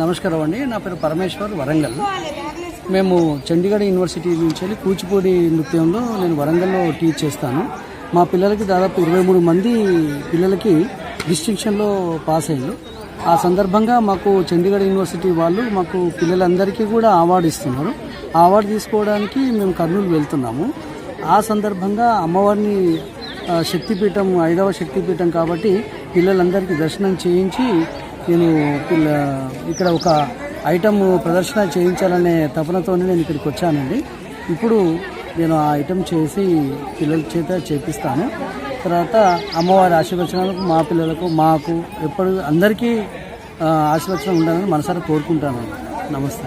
నమస్కారం అండి నా పేరు పరమేశ్వర్ వరంగల్. మేము చండీగఢ్ యూనివర్సిటీ నుంచి వెళ్ళి కూచిపూడి నృత్యంలో నేను వరంగల్లో టీచ్ చేస్తాను. మా పిల్లలకి దాదాపు ఇరవై మూడు మంది పిల్లలకి డిస్టింక్షన్లో పాస్ అయ్యారు. ఆ సందర్భంగా మాకు చండీగఢ్ యూనివర్సిటీ వాళ్ళు మాకు పిల్లలందరికీ కూడా అవార్డు ఇస్తున్నారు. ఆ అవార్డు తీసుకోవడానికి మేము కర్నూలు వెళ్తున్నాము. ఆ సందర్భంగా అమ్మవారిని శక్తిపీఠం ఐదవ శక్తిపీఠం కాబట్టి పిల్లలందరికీ దర్శనం చేయించి నేను పిల్ల ఇక్కడ ఒక ఐటమ్ ప్రదర్శన చేయించాలనే తపనతోనే నేను ఇక్కడికి వచ్చానండి. ఇప్పుడు నేను ఆ ఐటమ్ చేసి పిల్లల చేత చేపిస్తాను. తర్వాత అమ్మవారి ఆశీర్వచనాలకు మా పిల్లలకు మాకు ఎప్పుడు అందరికీ ఆశీర్వచనం ఉండాలని మనసారా కోరుకుంటాను. నమస్తే.